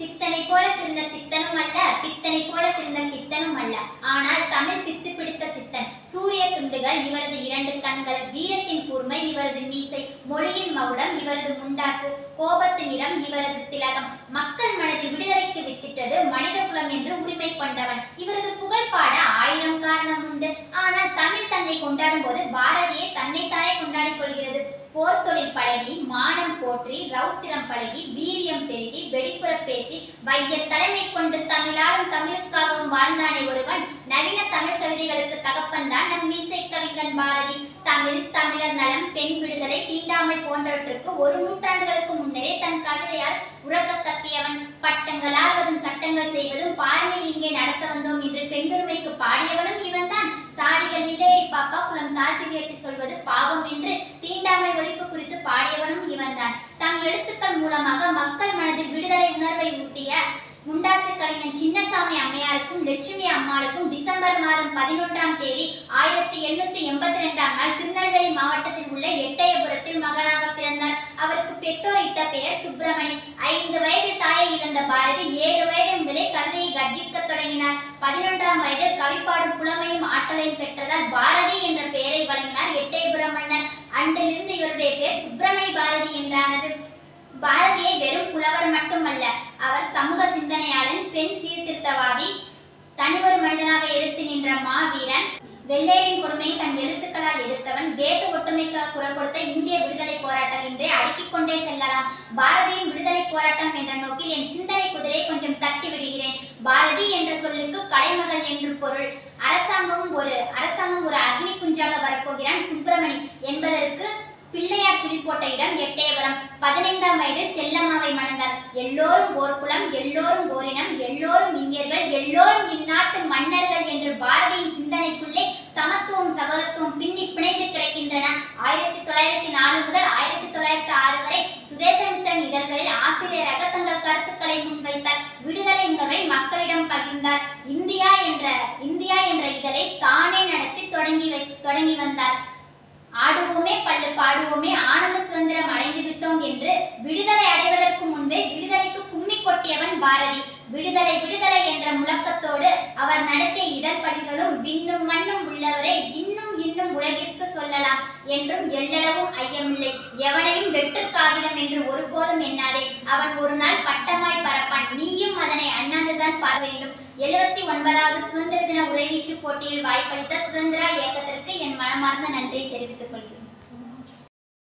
சித்தனை போல திருந்த சித்தனும் அல்ல பித்தனை போல திருந்த பித்தனும் அல்ல. ஆனால் தமிழ் பித்து பிடித்த சித்தன் சூரிய துண்டுகள் இவரது இரண்டு கண்கள் வீரத்தின் கூர்மை இவரது மீசை மொழியின் மகுடம் இவரது முண்டாசு கோபத்து நிறம் இவரது திலகம். மக்கள் மனதில் விடுதலைக்கு வித்திட்டது மனித குலம் என்று உரிமை கொண்டவன். இவரது புகழ் பாட ஆயிரம் காரணம் உண்டு. ஆனால் தமிழ் தன்னை கொண்டாடும் போது பாரதியை தன்னைத்தானே கொண்டாடிக் கொள்கிறது. போர் தொழில் பழகி மான போற்றி ரௌத்திரம் பழகி வீரியம் பெருகி வெடிப்புற பேசி வைய தலைமை கொண்டு தமிழாலும் தமிழுக்காகவும் வாழ்ந்தானே ஒருவன். நவீன தமிழ் கவிதைகளுக்கு தகப்பன் தான் நம் மீசை கவிஞன் பாரதி. தமிழ் தமிழர் நலம் பெண் விடுதலை தீண்டாமை போன்றவற்றுக்கு ஒரு நூற்றாண்டுகளுக்கு முன்னரே தன் கவிதையால் உறக்க கத்தியவன். பட்டங்கள் ஆள்வதும் சட்டங்கள் செய்வதும் பாருங்கள் இங்கே நடத்த வந்தோம் என்று பெண்பெருமைக்கு பாடியவனும் இவன்தான் சாதிகள் இல்லையடி பாப்பா குளம் தாழ்த்தி வியட்டி சொல்வது பாவம் என்று தீண்டாமை ஒழிப்பு குறித்து பாடியவனும் இவன்தான் தம் எழுத்துக்கள் மூலமாக மக்கள் மனதில் விடுதலை உணர்வை ஊட்டிய முண்டாசு கவிஞன் சின்னசாமி அம்மையாருக்கும் லட்சுமி அம்மாளுக்கும் டிசம்பர் மாதம் பதினொன்றாம் தேதி ஆயிரத்தி எண்ணூத்தி எண்பத்தி ரெண்டாம் நாள் திருநெல்வேலி மாவட்டத்தில் உள்ள எட்டயபுரத்தில் மகனாக பிறந்தார். அவருக்கு பெற்றோர் இட்ட பெயர் சுப்பிரமணி. ஐந்து வயது தாயை இழந்த பாரதி ஏழு வயது முதலே கவிதையை கர்ஜிக்கத் தொடங்கினார். பதினொன்றாம் வயதில் கவிப்பாடும் புலமையும் ஆற்றலையும் பெற்றதால் பாரதி என்ற பெயரை வழங்கினார் எட்டயபுரம் மன்னர். அன்றிலிருந்து இவருடைய பெயர் சுப்பிரமணி பாரதி என்றானது. பாரதியை வெறும் புலவர் மட்டுமல்ல அவர் சமூக சிந்தனையாளன் பெண் சீர்திருத்தவாதி தனிவர் மனிதனாக எதிர்த்து நின்ற மாவீரன் வெள்ளையரின் கொடுமையை தன் எழுத்துக்களால் எதிர்த்தவன் தேச ஒற்றுமைக்காக குரல் கொடுத்த இந்திய விடுதலை போராட்டம் என்றே அடுக்கிக் கொண்டே செல்லலாம். பாரதியின் விடுதலை போராட்டம் என்ற நோக்கில் என் சிந்தனை குதிரையை கொஞ்சம் தட்டி விடுகிறேன். பாரதி என்ற சொல்லுக்கு கலைமகள் என்று பொருள். அரசாங்கமும் ஒரு அரசாங்கம் ஒரு அக்னி குஞ்சாக வரப்போகிறான் சுப்பிரமணி என்பதற்கு பிள்ளையார் சுழி போட்ட இடம் எட்டே பதினைந்தாம் வயது செல்லம்மாவை மணந்தார். எல்லோரும் போர்க்குலம் எல்லோரும் போரினம் எல்லோரும் இந்தியர்கள் எல்லோரும் இந்நாட்டு மன்னர்கள் என்று பாரதியின் சிந்தனைக்குள்ளே சமத்துவம் சகோதரத்துவம் பின்னி பிணைந்து கிடக்கின்றன. ஆயிரத்தி தொள்ளாயிரத்தி நாலு முதல் ஆயிரத்தி தொள்ளாயிரத்தி ஆறு வரை சுதேசமித்திரன் இதழ்களில் ஆசிரியராக தங்கள் கருத்துக்களை முன்வைத்தார். விடுதலை உணர்வை மக்களிடம் பகிர்ந்தார். இந்தியா என்ற இந்தியா என்ற இதழை தானே நடத்தி தொடங்கி வை தொடங்கி வந்தார். பாடுவோமே பள்ளு பாடுவோமே ஆனந்த சுதந்திரம் அடைந்து விட்டோம் என்று விடுதலை அடைவதற்கு முன்பே விடுதலைக்கு கும்மி கொட்டியவன் பாரதி. விடுதலை விடுதலை என்ற முழக்கத்தோடு அவர் நடத்திய இதழ்பணிகளும் விண்ணும் மண்ணும் உள்ளவரை இன்னும் இன்னும் உலகிற்கு சொல்லலாம் என்றும் எல்லளவும் ஐயமில்லை. எவனையும் வெற்று காகிதம் என்று ஒருபோதும் எண்ணாதே. அவன் ஒரு நாள் பட்ட பறப்பான் நீயும் அதனை அண்ணாந்துதான் பார வேண்டும். எழுபத்தி ஒன்பதாவது சுதந்திர தின உரைவீச்சு போட்டியில் வாய்ப்பளித்த சுதந்திரா இயக்கத்திற்கு என் மனமார்ந்த நன்றியை தெரிவித்துக் கொள்கிறேன்.